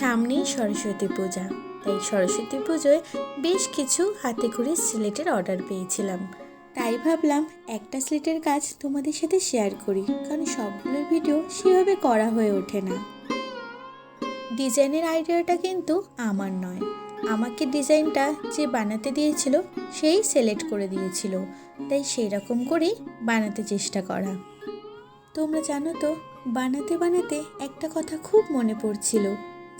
সামনেই সরস্বতী পূজা। তাই সরস্বতী পুজোয় বেশ কিছু হাতে করে স্লেটের অর্ডার পেয়েছিলাম। তাই ভাবলাম একটা স্লেটের কাজ তোমাদের সাথে শেয়ার করি, কারণ সবগুলোর ভিডিও সেভাবে করা হয়ে ওঠে না। ডিজাইনের আইডিয়াটা কিন্তু আমার নয়। আমাকে ডিজাইনটা যে বানাতে দিয়েছিল, সেই সিলেক্ট করে দিয়েছিল। তাই সেই রকম করেই বানাতে চেষ্টা করা। তোমরা জানো তো, বানাতে বানাতে একটা কথা খুব মনে পড়ছিল।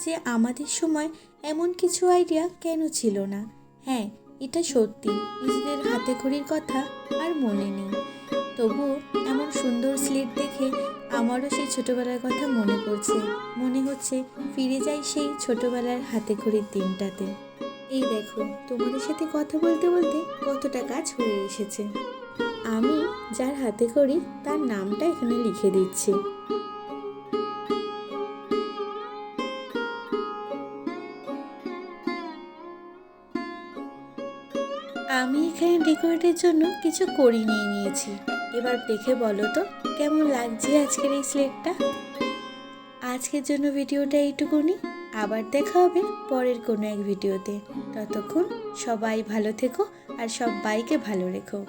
যে আমাদের সময় এমন কিছু আইডিয়া কেন ছিল না? হ্যাঁ এটা সত্যি। নিজেদের হাতে খড়ির কথা আর মনে নেই। তবু এমন সুন্দর স্লিট দেখে আমারও সেই ছোটোবেলার কথা মনে পড়ছে। মনে হচ্ছে ফিরে যাই সেই ছোটোবেলার হাতে খড়ির দিনটাতে। এই দেখো, তোমাদের সাথে কথা বলতে বলতে কতটা কাজ হয়ে এসেছে। আমি যার হাতে করি তার নামটা এখানে লিখে দিচ্ছি। আমি এখানে ডেকোরেটের জন্য কিছু করি নিয়ে নিয়েছি। এবার দেখে বলো তো, কেমন লাগছে আজকের এই স্লেটটা? আজকের জন্য ভিডিওটা এইটুকুনি। আবার দেখা হবে পরের কোনো এক ভিডিওতে। ততক্ষণ সবাই ভালো থেকো আর সবাইকে ভালো রেখো।